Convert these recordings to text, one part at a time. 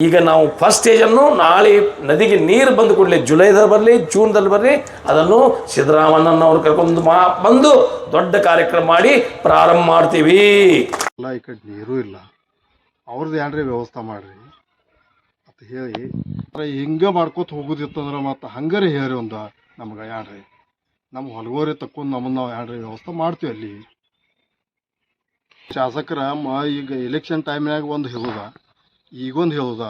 ಈಗ ನಾವು ಫಸ್ಟ್ ಸ್ಟೇಜನ್ನು ನಾಳೆ ನದಿಗೆ ನೀರು ಬಂದು ಕೂಡಲೇ ಜುಲೈದಲ್ಲಿ ಬರಲಿ, ಜೂನ್ದಲ್ಲಿ ಬರಲಿ, ಅದನ್ನು ಸಿದ್ದರಾಮಣ್ಣನವ್ರು ಕರ್ಕೊಂಡು ಮಾ ಬಂದು ದೊಡ್ಡ ಕಾರ್ಯಕ್ರಮ ಮಾಡಿ ಪ್ರಾರಂಭ ಮಾಡ್ತೀವಿ. ಎಲ್ಲ ಈ ಕಡೆ ನೀರು ಇಲ್ಲ. ಅವ್ರದ್ದು ಏನ್ರಿ ವ್ಯವಸ್ಥೆ ಮಾಡಿರಿ? ಅಂತ ಹೇಳಿ. ಹಿಂಗೆ ಮಾಡ್ಕೋತ ಹೋಗುದಿತ್ತಂದ್ರೆ ಮತ್ತು ಹಂಗಾರೆ ಹೇಳ್ರಿ ಒಂದು ನಮ್ಗೆ ಏನ್ರಿ? ನಮ್ಮ ಹೊಲಗೋರಿ ತಕ್ಕೊಂಡು ನಮ್ಮನ್ನು ನಾವು ಏನ್ರಿ ವ್ಯವಸ್ಥೆ ಮಾಡ್ತೀವಿ ಅಲ್ಲಿ. ಶಾಸಕರ ಮ ಈಗ ಎಲೆಕ್ಷನ್ ಟೈಮ್ನಾಗ ಒಂದು ಹೇಳುದ ಈಗೊಂದು ಹೇಳುದ,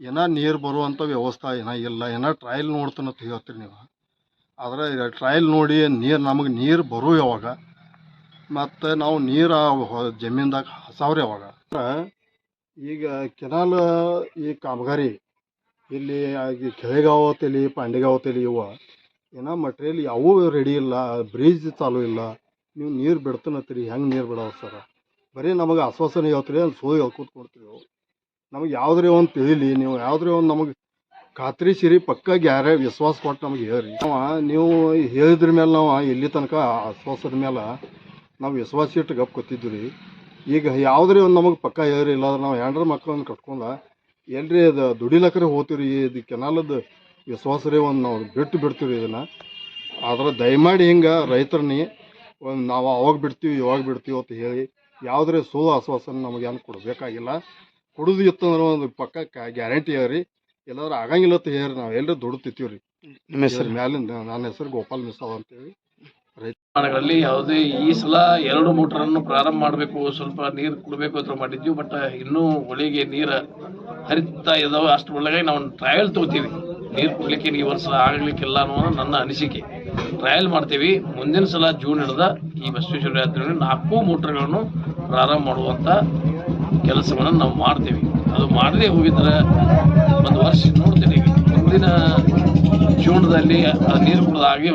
ಏನ ನೀರು ಬರುವಂಥ ವ್ಯವಸ್ಥೆ ಏನ ಇಲ್ಲ, ಏನ ಟ್ರಯಲ್ ನೋಡ್ತಾನಂತ ಹೇಳ್ತೀರಿ ನೀವು. ಆದ್ರೆ ಟ್ರಯಲ್ ನೋಡಿ ನೀರು, ನಮಗೆ ನೀರು ಬರು ಯಾವಾಗ, ಮತ್ತು ನಾವು ನೀರು ಜಮೀನ್ದಾಗ ಹಸಾವ್ರಿ ಯಾವಾಗ. ಈಗ ಕೆನಾಲ್ ಈ ಕಾಮಗಾರಿ, ಇಲ್ಲಿ ಕೆಳೆಗಾವ ತಲಿ ಪಾಂಡೆಗಾವ್ ತಲಿ ಇವ, ಏನೋ ಮಟ್ರಿಯಲ್ ಯಾವೂ ರೆಡಿ ಇಲ್ಲ ಬ್ರಿಜ್ ಚಾಲು ಇಲ್ಲ, ನೀವು ನೀರು ಬಿಡ್ತಾನತ್ತೀರಿ ಹೆಂಗೆ ನೀರು ಬಿಡೋ ಸರ? ಬರೀ ನಮಗೆ ಆಶ್ವಾಸನೆ ಹೇಳ್ತೀರಿ ಅಲ್ಲಿ ಸೋಯ್ ಹೇಳ್ಕೊತ ಕೊಡ್ತೀವಿ ನಮಗೆ ಯಾವುದ್ರಿ ಒಂದು ತಿಳಿಲಿ, ನೀವು ಯಾವುದ್ರಿ ಒಂದು ನಮಗೆ ಖಾತ್ರಿ ಸಿರಿ ಪಕ್ಕ ಗ್ಯಾರೆ ವಿಶ್ವಾಸ ಕೊಟ್ಟು ನಮಗೆ ಹೇಳ್ರಿ. ನಾವು ನೀವು ಹೇಳಿದ್ರ ಮೇಲೆ ನಾವು ಎಲ್ಲಿ ತನಕ ಆಶ್ವಾಸದ ಮೇಲೆ ನಾವು ವಿಶ್ವಾಸ ಇಟ್ಟು ಗಪ್ ಕೊತ್ತಿದ್ವಿ ರೀ ಈಗ ಯಾವುದ್ರಿ ಒಂದು ನಮಗೆ ಪಕ್ಕ ಹೇಳ್ರಿ, ಇಲ್ಲಾಂದ್ರೆ ನಾವು ಹೆಂಡ್ರ ಮಕ್ಕಳನ್ನ ಕಟ್ಕೊಂಡ ಎಲ್ರಿ ಅದು ದುಡಿಲಕ್ಕರೆ ಹೋಗ್ತೀವಿ ರೀ ಇದು ಕೆನಾಲದ ವಿಶ್ವಾಸ ರೀ ಒಂದು ನಾವು ಬಿಟ್ಟು ಬಿಡ್ತೀವಿ ಇದನ್ನು. ಆದ್ರೆ ದಯಮಾಡಿ ಹಿಂಗೆ ರೈತರನ್ನ ಒಂದು ನಾವು ಅವಾಗ ಬಿಡ್ತೀವಿ, ಇವಾಗ ಬಿಡ್ತೀವಿ ಅಂತ ಹೇಳಿ ಯಾವುದ್ರೆ ಸುಳ್ಳು ಆಶ್ವಾಸನೆ ನಮಗೇನು ಕೊಡಬೇಕಾಗಿಲ್ಲ. ಕೊಡೋದು ಇತ್ತಂದ್ರೆ ಒಂದು ಪಕ್ಕ ಗ್ಯಾರಂಟಿ ಅದ ರೀ. ಎಲ್ಲಾದ್ರು ಆಗಂಗಿಲ್ಲ ಅಂತ ಹೇಳ್ರಿ ನಾವು. ಎಲ್ಲರೂ ದುಡ್ಡು ತಿಂತೀವಿ ರೀ ನಿಮ್ಮ ಹೆಸರು? ಮ್ಯಾಲಿಂದ ನನ್ನ ಹೆಸರು ಗೋಪಾಲ್ ಮಿಸಾವ್ ಅಂತೇಳಿ ಪ್ರಮಾಣಗಳಲ್ಲಿ ಯಾವುದೇ ಈ ಸಲ ಎರಡು ಮೋಟರನ್ನು ಪ್ರಾರಂಭ ಮಾಡಬೇಕು. ಸ್ವಲ್ಪ ನೀರು ಕುಡಬೇಕು ಅಂತ ಮಾಡಿದ್ವಿ. ಬಟ್ ಇನ್ನೂ ಒಳಗೆ ನೀರು ಹರಿತಾ ಇದಾವೆ. ಅಷ್ಟು ಒಳಗಾಗಿ ನಾವು ಟ್ರಯಲ್ ತಗೋತೀವಿ. ನೀರು ಕುಡಲಿಕ್ಕೆ ಈ ವರ್ಷ ಆಗಲಿಕ್ಕಿಲ್ಲ ಅನ್ನೋ ನನ್ನ ಅನಿಸಿಕೆ. ಟ್ರಯಲ್ ಮಾಡ್ತೀವಿ. ಮುಂದಿನ ಸಲ ಜೂನ್ ಹಿಡ್ದ ಈ ಬಸವೇಶ್ವರ ಯಾತ್ರೆಯಲ್ಲಿ ನಾಲ್ಕು ಮೋಟರ್ಗಳನ್ನು ಪ್ರಾರಂಭ ಮಾಡುವಂತ ಕೆಲಸವನ್ನು ನಾವು ಮಾಡ್ತೀವಿ. ಅದು ಮಾಡದೇ ಹೋಗಿದ್ರೆ ಒಂದು ವರ್ಷ ನೋಡ್ತೀನಿ ಮುಂದಿನ ಜೂನ್ದಲ್ಲಿ ಆ ನೀರು ಕೂಡ ಆಗಿ